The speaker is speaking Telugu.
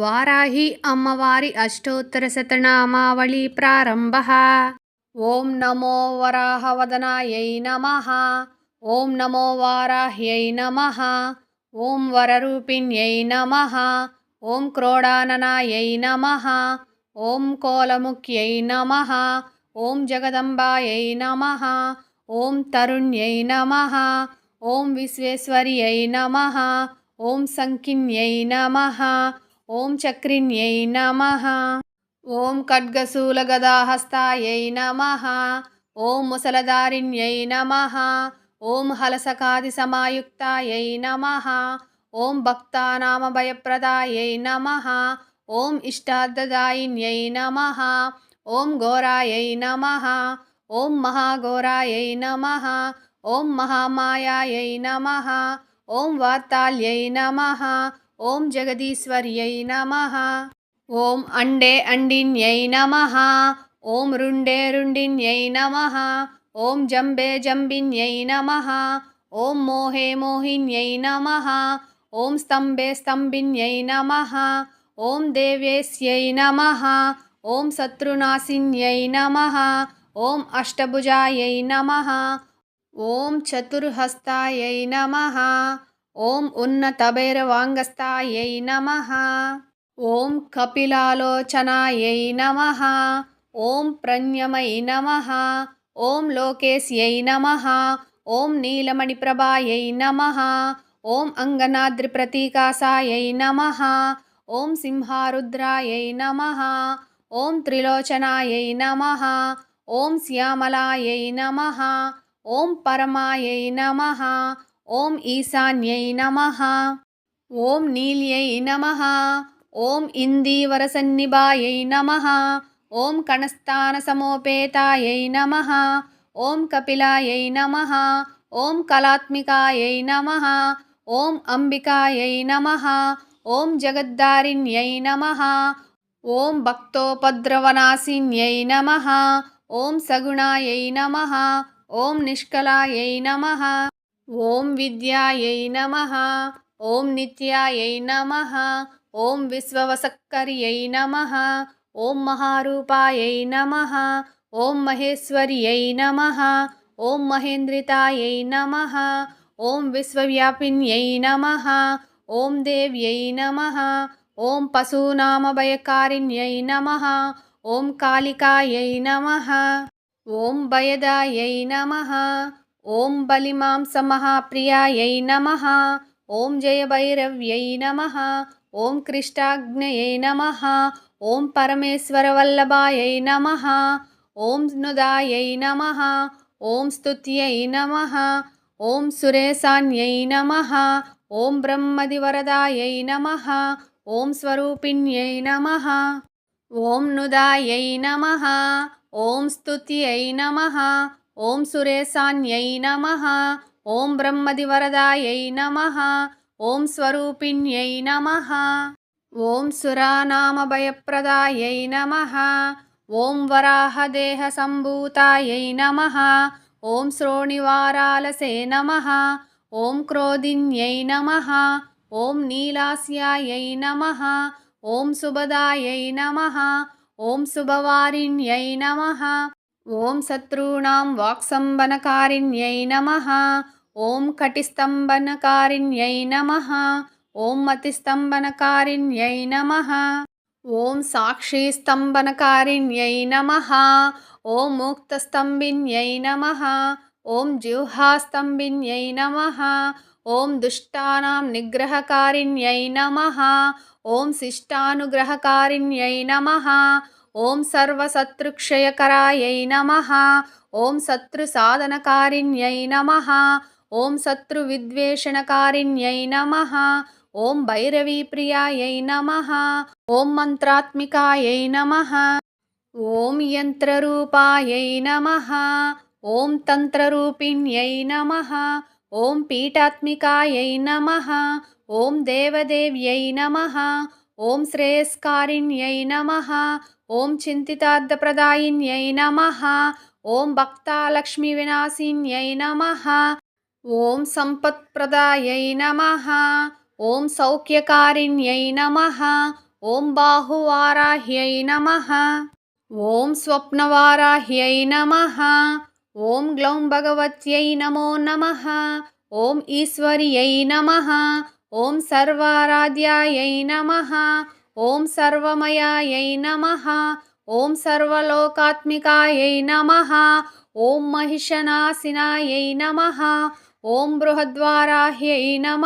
वाराहि अम्मवारि अष्टोत्तरशतनामावळी प्रारम्भः। ॐ नमो वराहवदनायै नमः। ॐ नमो वाराह्यै नमः। ॐ वररूपिण्यै नमः। ॐ क्रोडाननायै नमः। ॐ कोलमुख्यै नमः। ॐ जगदम्बायै नमः। ॐ तरुण्यै नमः। ॐ विश्वेश्वर्यै नमः। ॐ सङ्किन्यै नमः। ఓం చక్రిణ్యై నమ. ఓం ఖడ్గశూలగదాహస్తాయై నమ. ఓం ముసలధారిణ్యై నమ. ఓం హలసకాది సమాయుక్తాయై నమ. ఓం భక్తానామభయప్రదాయై నమ. ఓం ఇష్టార్థదాయిన్యై నమ. ఓం ఘోరాయై నమ. ఓం మహాఘోరాయై నమ. ఓం మహామాయాయై నమ. ఓం వార్తాల్యై నమ. ఓం జగదీశ్వర్యై నమ. ఓం అండే అండిన్యై నమ. ఓం రుండే రుండిన్యై నమ. ఓం జంబే జంబిన్యై నమ. ఓం మోహే మోహిన్యై నమ. ఓం స్తంభే స్తంభిన్యై నమ. ఓం దేవేస్యై నమ. ఓం శత్రునాశిన్యై నమ. ఓం అష్టభుజాయై నమ. ఓం చతుర్హస్తాయై నమ. ఓం ఉన్నతభైరవాంగస్తాయై నమ. ఓం కపిలాలోచనాయై నమ. ఓం ప్రణ్యమై నమ. ఓం లోకేశ్యై నమ. ఓం నీలమణిప్రభాయై నమ. ఓం అంగనాద్రిప్రతీకాసాయై నమ. ఓం సింహారుద్రాయై నమ. ఓం త్రిలోచనాయై నమ. ఓం శ్యామలాయై నమ. ఓం పరమాయై నమ. ఓం ఈశాన్యై నమ ఓం నీల్యై నమ ఓం ఇందీవరసన్నిభాయై నమ ఓం కణస్థానసమోపేతాయై నమ ఓం కపిలాయై నమ ఓం కళాత్మికాయై నమ ఓం అంబికాయై నమ ఓం జగద్దారిణ్యై నమ ఓం భక్తోపద్రవనాశిన్యై నమ ఓం సగుణాయై నమ ఓం నిష్కలాయై నమ ఓం విద్యాయై నమ ఓం నిత్యాయై నమ ఓం విశ్వవసక్కర్యై నమ ఓం మహారూపాయై నమ ఓం మహేశ్వర్యై నమ ఓం మహేంద్రితాయై నమ ఓం విశ్వవ్యాపిన్యై నమ ఓం దేవ్యై నమ ఓం పశూనామభయకారిణ్యై నమ ఓం కాళికాయై నమ ఓం భయదాయై నమ ఓం బలిమాంస మహాప్రియాయై నమ ఓం జయభైరవ్యై నమ ఓం కృష్టాగ్నయై నమ ఓం పరమేశ్వరవల్లభాయై నమ ఓం నుదాయై నమ ఓం స్తుత్యై నమ ఓం సురేశాన్యై నమ ఓం బ్రహ్మదివరదాయై నమ ఓం స్వరూపిణ్యై నమ ఓం నుదాయై నమ ఓం స్తుత్యై నమ ఓం సురేశాన్యై నమ. ఓం బ్రహ్మదివరదాయై నమ. ఓం స్వరూపిణ్యై నమ. ఓం సురానామభయప్రదాయై నమ. ఓం వరాహదేహసంభూతాయై నమ. ఓం శ్రోణివారాలసే నమ. ఓం క్రోధిన్యై నమ. ఓం నీలాస్యాయై నమ. ఓం సుభదాయై నమ. ఓం శుభవారిణ్యై నమ. ॐ शत्रूणां वाक्सम्बनकारिण्यै नमः। ॐ कटिस्तम्बनकारिण्यै नमः। ॐ मतिस्तम्बनकारिण्यै नमः। ॐ साक्षीस्तम्बनकारिण्यै नमः। ॐ मुक्तस्तम्भिन्यै नमः। ॐ जिह्वास्तम्भिन्यै नमः। ॐ दुष्टानां निग्रहकारिण्यै नमः। ॐ शिष्टानुग्रहकारिण्यै नमः। ॐ सर्वसत्रुक्षयकरायै नमः। ॐ शत्रुसाधनकारिण्यै नमः। ॐ शत्रुविद्वेषणकारिण्यै नमः। ॐ भैरवीप्रियायै नमः। ॐ मन्त्रात्मिकायै नमः। ॐ यन्त्ररूपायै नमः। ॐ तन्त्ररूपिण्यै नमः। ॐ पीठात्मिकायै नमः। ॐ देवदेव्यै नमः। ॐ श्रेयस्कारिण्यै नमः। ఓం చింతితార్థప్రదాయిన్యై నమ. ఓం భక్తాలక్ష్మి వినాశిన్యై నమ. ఓం సంపత్ప్రదాయై నమ. ఓం సౌఖ్యకారిణ్యై నమ. ఓం బాహువారాహ్యై నమ. ఓం స్వప్నవారాహ్యై నమ. ఓం గ్లౌం భగవత్యై నమో నమ. ఓం ఈశ్వర్యై నమ. ఓం సర్వారాధ్యాయై నమ. ఓం సర్వమయాయై నమ. ఓం సర్వలోకాత్మికాయై నమ. ఓం మహిషనాశినాయై నమ. ఓం బృహద్వారాహ్యై నమ.